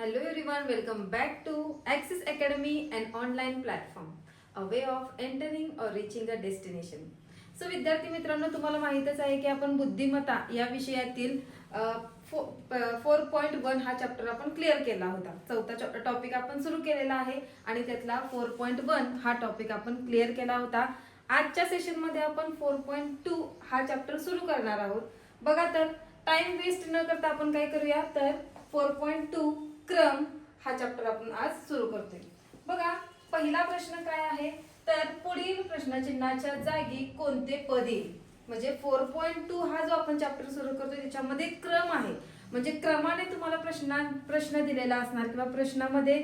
Hello everyone, welcome back to Access Academy, an online platform, a way of entering or reaching a destination. So विद्यार्थी मित्रांनो तुम्हाला माहितच आहे की आपण बुद्धिमत्ता या विषयातील फोर पॉईंट वन हा चॅप्टर आपण क्लिअर केला होता. चौथा टॉपिक आपण सुरू केलेला आहे आणि त्यातला फोर पॉईंट वन हा टॉपिक आपण क्लिअर केला होता. आजच्या सेशनमध्ये आपण फोर पॉईंट टू हा चॅप्टर सुरू करणार आहोत. बघा तर टाइम वेस्ट न करता आपण काय करूया? तर फोर पॉईंट टू क्रम हा चॅप्टर आपण आज सुरू करतोय. बघा पहिला प्रश्न काय आहे? तर पुढील प्रश्नचिन्हाच्या जागी कोणते पद येईल? म्हणजे फोर पॉईंट टू हा जो आपण चॅप्टर सुरू करतोय त्याच्यामध्ये क्रम आहे. म्हणजे क्रमाने तुम्हाला प्रश्न प्रश्न दिलेला असणार किंवा प्रश्नामध्ये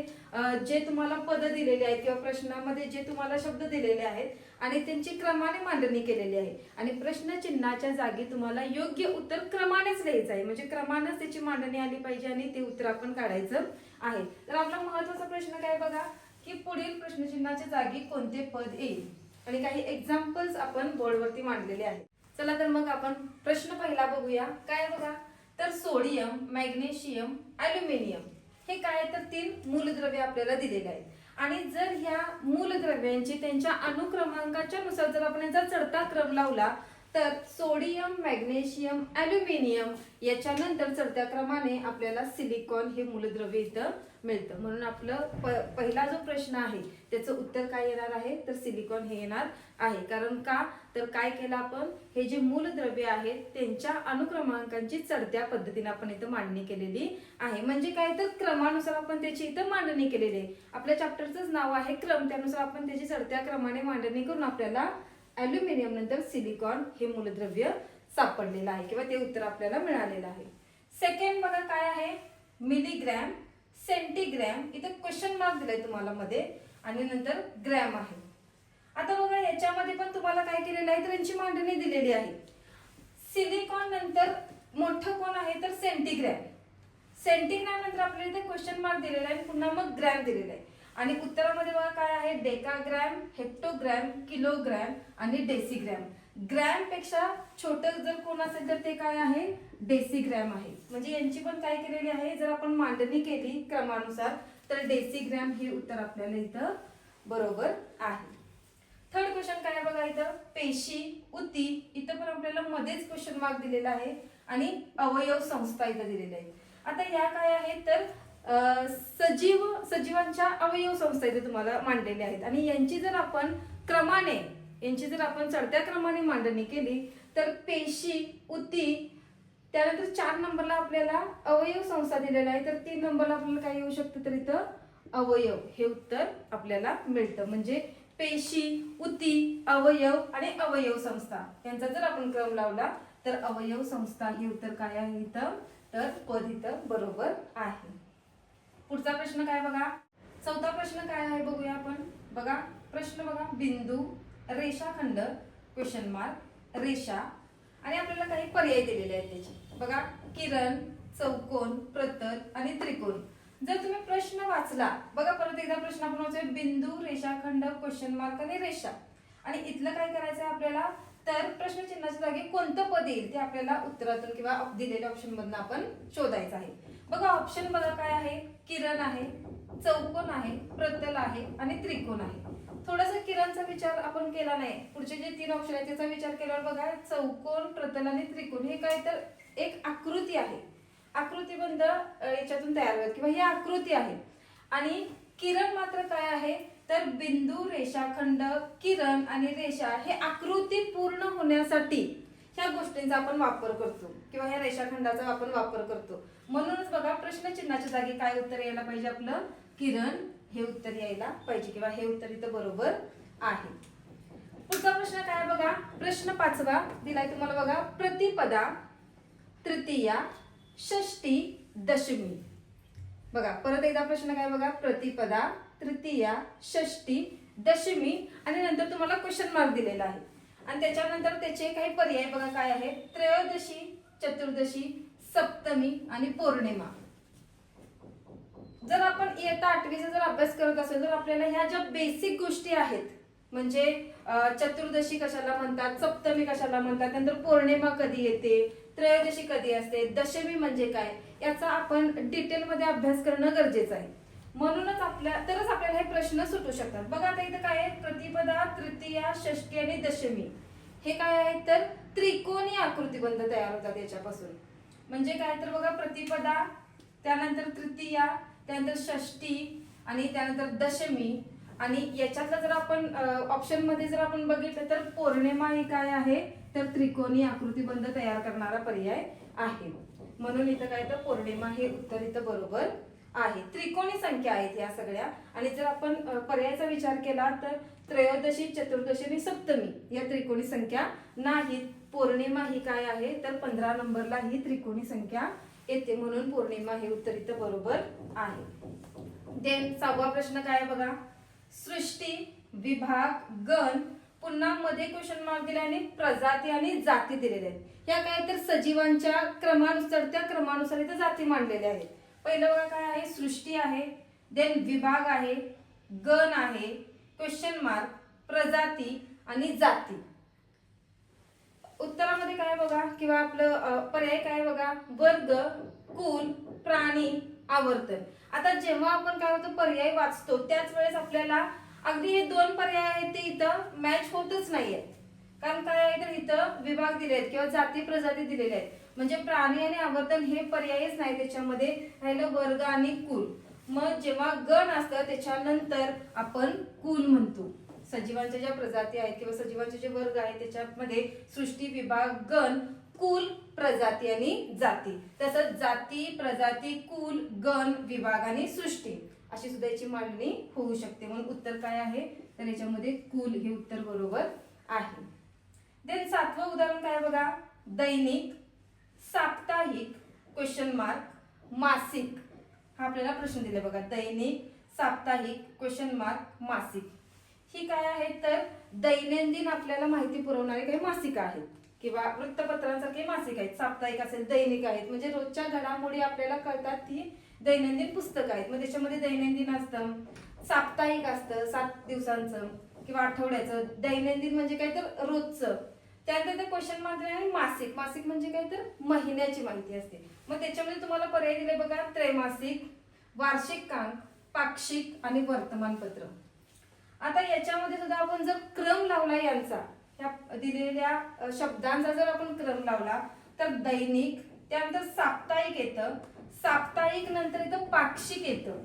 जे तुम्हाला पद दिलेले आहेत किंवा प्रश्नामध्ये जे तुम्हाला शब्द दिलेले आहेत आणि त्यांची क्रमाने मांडणी केलेली आहे. आणि प्रश्नचिन्हाच्या जागी तुम्हाला योग्य उत्तर क्रमानेच लिहायचं आहे. म्हणजे क्रमानेच त्याची मांडणी आली पाहिजे आणि ते उत्तर आपण काढायचं आहे. तर आपला महत्त्वाचा प्रश्न काय बघा की पुढील प्रश्नचिन्हाच्या जागी कोणते पद येईल? आणि काही एक्झाम्पल्स आपण बोर्डवरती मांडलेले आहेत. चला तर मग आपण प्रश्न पहिला बघूया. काय बघा? तर सोडियम मॅग्नेशियम अल्युमिनियम हे काय तर तीन मूलद्रव्य आपल्याला दिलेले आहेत. आणि जर ह्या मूलद्रव्यांची त्यांच्या अनुक्रमांकाच्या नुसार जर आपण याचा चढता क्रम लावला तर सोडियम मॅग्नेशियम अल्युमिनियम याच्यानंतर चढत्या क्रमाने आपल्याला सिलिकॉन हे मूलद्रव्य इथं मिळतं. म्हणून आपलं प- पहिला जो प्रश्न आहे त्याचं उत्तर काय येणार आहे? तर सिलिकॉन हे येणार आहे. कारण का? तर काय केलं आपण? हे जे मूलद्रव्य आहेत त्यांच्या अनुक्रमांकांची चढत्या पद्धतीने आपण इथं मांडणी केलेली आहे. म्हणजे काय? तर क्रमानुसार आपण त्याची इथं मांडणी केलेली आहे. आपल्या चॅप्टरचंच नाव आहे क्रम. त्यानुसार आपण त्याची चढत्या क्रमाने मांडणी करून आपल्याला अल्युमिनियम नंतर सिलिकॉन हे मूलद्रव्य सापडलेलं आहे किंवा ते उत्तर आपल्याला मिळालेलं आहे. सेकंड बघा काय आहे? Milligram centigram. इथे क्वेश्चन मार्क दिलाय तुम्हाला मध्ये. आणि नंतर ग्रॅम आहे. आता बघा याच्यामध्ये पण तुम्हाला काय केलेलं आहे? तर यांची मांडणी दिलेली आहे. सिलिकॉन नंतर मोठं कोण आहे? तर सेंटीग्रॅम. सेंटीग्रॅम नंतर आपल्याला इथे क्वेश्चन मार्क दिलेला आहे. पुन्हा मग ग्रॅम दिलेला आहे. आणि उत्तरामध्ये बघा काय आहे? डेकाग्रॅम हेक्टोग्रॅम किलोग्रॅम आणि डेसिग्रॅम. ग्रॅमपेक्षा छोटं जर कोण असेल तर ते काय आहे? डेसिग्रॅम आहे. म्हणजे यांची पण काय केलेली आहे? जर आपण मांडणी केली क्रमानुसार तर डेसिग्रॅम हे उत्तर आपल्याला इथं बरोबर आहे. थर्ड क्वेश्चन काय आहे बघा इथं? पेशी उती इथं पण आपल्याला मध्येच क्वेश्चन मार्क दिलेला आहे आणि अवयव संस्था इथं दिलेल्या आहेत. आता या काय आहेत तर सजीव सजीवांच्या अवयव संस्था इथे तुम्हाला मांडलेल्या आहेत. आणि यांची जर आपण क्रमाने यांची जर आपण चढत्या क्रमाने मांडणी केली तर पेशी उती त्यानंतर चार नंबरला आपल्याला अवयव संस्था दिलेला आहे तर तीन नंबरला आपल्याला काय येऊ शकतं तर इथं अवयव हे उत्तर आपल्याला मिळतं. म्हणजे पेशी उती अवयव आणि अवयव संस्था. यांचा जर आपण क्रम लावला तर अवयव संस्था हे उत्तर काय आहे इथं? तर पद इथं बरोबर आहे. पुढचा प्रश्न काय बघा? चौथा प्रश्न काय आहे बघूया आपण. बघा प्रश्न बघा. बिंदू रेषाखंड क्वेश्चन मार्क रेषा. आणि आपल्याला काही पर्याय दिलेले आहेत त्याचे. बघा किरण चौकोन प्रतल आणि त्रिकोण. जर तुम्ही प्रश्न वाचला बघा परत एकदा प्रश्न आपण वाचूया. बिंदू रेषाखंड क्वेश्चन मार्क आणि रेषा. आणि इथलं काय करायचं आहे आपल्याला? तर प्रश्नचिन्हाच्या जागी कोणतं पद येईल ते आपल्याला उत्तरातून किंवा दिलेल्या ऑप्शन मधून आपण शोधायचं आहे. बघा ऑप्शन बघा काय आहे? किरण आहे चौकोन आहे प्रतल आहे आणि त्रिकोण आहे. थोडासा किरणचा विचार आपण केला नाही. पुढचे जे तीन ऑप्शन आहेत त्याचा विचार केल्यावर बघा चौकोन प्रतल आणि त्रिकोण हे काय तर एक आकृती आहे. आकृतीबंध याच्यातून तयार होतात किंवा ही आकृती आहे. आणि किरण मात्र काय आहे? तर बिंदू रेषाखंड किरण आणि रेषा हे आकृती पूर्ण होण्यासाठी ह्या गोष्टींचा आपण वापर करतो किंवा ह्या रेषाखंडाचा आपण वापर करतो. म्हणूनच बघा प्रश्नचिन्हाच्या जागी काय उत्तर यायला पाहिजे आपलं? किरण हे उत्तर यायला पाहिजे किंवा हे उत्तर इथं बरोबर आहे. पुढचा प्रश्न काय आहे बघा? प्रश्न पाचवा दिलाय तुम्हाला बघा. प्रतिपदा तृतीया षष्टी दशमी. बघा परत एकदा प्रश्न काय बघा? प्रतिपदा तृतीया षष्टी दशमी आणि नंतर तुम्हाला क्वेश्चन मार्क दिलेला आहे. आणि त्याच्यानंतर त्याचे काही पर्याय बघा काय आहे? त्रयोदशी चतुर्दशी सप्तमी आणि पौर्णिमा. जर आपण इयत्ता आठवीचा जर अभ्यास करत असेल तर आपल्याला ह्या ज्या बेसिक गोष्टी आहेत म्हणजे चतुर्दशी कशाला म्हणतात सप्तमी कशाला म्हणतात नंतर पौर्णिमा कधी येते त्रयोदशी कधी असते दशमी म्हणजे काय याचा आपण डिटेलमध्ये अभ्यास करणं गरजेचं आहे. म्हणूनच आपल्या तरच आपल्याला हे प्रश्न सुटू शकतात. बघा आता इथं काय आहे प्रतिपदा तृतीया षष्टी आणि दशमी. हे काय आहे तर त्रिकोणी आकृतीबंध तयार होतात याच्यापासून. म्हणजे काय तर बघा प्रतिपदा त्यानंतर तृतीया त्यानंतर षष्टी आणि त्यानंतर दशमी. आणि याच्यातलं जर आपण ऑप्शनमध्ये जर आपण बघितलं तर पौर्णिमा ही काय आहे? तर त्रिकोणी आकृतीबंध तयार करणारा पर्याय आहे. म्हणून इथं काय तर पौर्णिमा हे उत्तर इथं बरोबर आहे. त्रिकोणी संख्या आहेत या सगळ्या. आणि जर आपण पर्यायाचा विचार केला तर त्रयोदशी चतुर्दशी आणि सप्तमी या त्रिकोणी संख्या नाहीत. पौर्णिमा ही काय आहे? तर पंधरा नंबरला ही त्रिकोणी संख्या येते म्हणून पौर्णिमा हे उत्तर इथं बरोबर आहे. देन सहावा प्रश्न काय आहे बघा? सृष्टी विभाग गण पुन्हा मध्ये क्वेश्चन मार्क दिले आणि प्रजाती आणि जाती दिलेल्या आहेत. या काय तर सजीवांच्या क्रमानुसार त्या क्रमानुसार इथे जाती मांडलेल्या आहेत. पहिलं बघा काय आहे? सृष्टी आहे. देन विभाग आहे गण आहे क्वेश्चन मार्क प्रजाती आणि जाती. उत्तरामध्ये काय बघा? किंवा आपलं पर्याय काय बघा? वर्ग कुल प्राणी आवर्तन. आता जेव्हा आपण काय होतं पर्याय वाचतो त्याच वेळेस आपल्याला अगदी हे दोन पर्याय आहेत ते इथं मॅच होतच नाहीयेत कारण काय आहे तर इथं विभाग दिले आहेत किंवा जाती प्रजाती दिलेल्या आहेत. म्हणजे प्राणी आणि आवर्तन हे पर्यायच नाही त्याच्यामध्ये. राहिलं वर्ग आणि कुल. मग जेव्हा गण असतं त्याच्यानंतर आपण कुल म्हणतो. सजीवांच्या ज्या प्रजाती आहेत किंवा सजीवांचे जे वर्ग आहेत त्याच्यामध्ये सृष्टी विभाग गण कुल प्रजाती आणि जाती. तसंच जाती प्रजाती कुल गण विभाग आणि सृष्टी अशी सुद्धा याची मांडणी होऊ शकते. म्हणून उत्तर काय आहे? तर याच्यामध्ये कुल हे उत्तर बरोबर आहे. देन सातवं उदाहरण काय बघा? दैनिक साप्ताहिक क्वेश्चन मार्क मासिक. हा आपल्याला प्रश्न दिला बघा. दैनिक साप्ताहिक क्वेश्चन मार्क मासिक. ही काय आहे तर दैनंदिन आपल्याला माहिती पुरवणारे काही मासिक आहेत. किंवा वृत्तपत्रांसारखे मासिक आहेत. साप्ताहिक असेल दैनिक आहेत. म्हणजे रोजच्या घडामोडी आपल्याला कळतात ती दैनंदिन पुस्तकं आहेत. मग त्याच्यामध्ये दैनंदिन असतं साप्ताहिक असतं सात दिवसांचं किंवा आठवड्याचं. दैनंदिन म्हणजे काय तर रोजचं. त्यानंतर ते क्वेश्चन मार्क आहे आणि मासिक. मासिक म्हणजे काय तर महिन्याची माहिती असते. मग त्याच्यामध्ये तुम्हाला पर्याय दिले बघा. त्रैमासिक वार्षिक कांक पाक्षिक आणि वर्तमानपत्र. आता याच्यामध्ये सुद्धा आपण जर क्रम लावला यांचा ह्या दिलेल्या शब्दांचा जर आपण क्रम लावला तर दैनिक त्यानंतर साप्ताहिक येतं. साप्ताहिक नंतर येतं पाक्षिक येतं.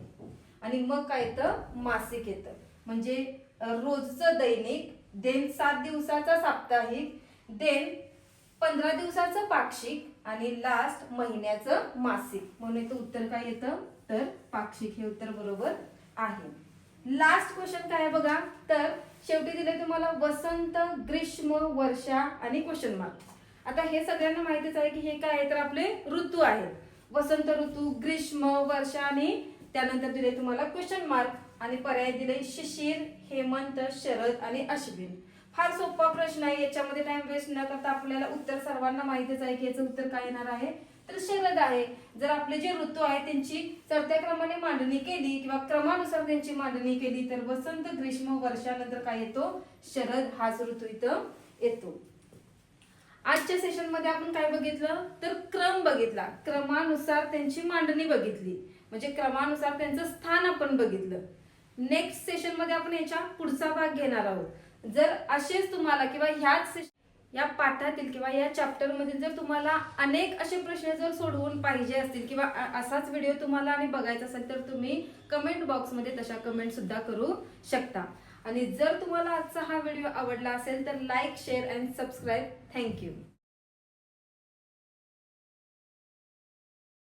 आणि मग काय येतं? मासिक येतं. म्हणजे रोजचं दैनिक देन सात दिवसाचा साप्ताहिक देन पंधरा दिवसाचं पाक्षिक आणि लास्ट महिन्याचं मासिक. म्हणून इथं उत्तर काय येतं? तर पाक्षिक हे उत्तर बरोबर आहे. लास्ट क्वेश्चन काय आहे बघा? तर शेवटी दिले तुम्हाला वसंत ग्रीष्म वर्षा आणि क्वेश्चन मार्क आता हे सगळ्यांना माहितीच आहे की हे काय आहे तर आपले ऋतू आहेत. वसंत ऋतू ग्रीष्म वर्षा आणि त्यानंतर दिले तुम्हाला क्वेश्चन मार्क आणि पर्याय दिले शिशिर हेमंत शरद आणि अश्विन. फार सोपा प्रश्न आहे याच्यामध्ये टाइम वेस्ट न करता आपल्याला उत्तर सर्वांना माहितीच आहे की याचं उत्तर काय येणार आहे. तर शरद आहे. जर आपले जे ऋतू आहेत त्यांची चढत्या क्रमाने मांडणी केली किंवा क्रमानुसार त्यांची मांडणी केली तर वसंत ग्रीष्म वर्षानंतर काय येतो? शरद हाच ऋतू इथं येतो. आजच्या सेशनमध्ये आपण काय बघितलं? तर क्रम बघितला. क्रमानुसार त्यांची मांडणी बघितली. म्हणजे क्रमानुसार त्यांचं स्थान आपण बघितलं. नेक्स्ट सेशनमध्ये आपण याच्या पुढचा भाग घेणार आहोत. जर असेच तुम्हाला किंवा ह्याच सेशन या पाठातील किंवा या चॅप्टरमधील जर तुम्हाला अनेक असे प्रश्न जर सोडवून पाहिजे असतील किंवा असाच व्हिडिओ तुम्हाला आणि बघायचा असेल तर तुम्ही कमेंट बॉक्समध्ये तशा कमेंट सुद्धा करू शकता. आणि जर तुम्हाला आजचा हा व्हिडिओ आवडला असेल तर like share and subscribe thank you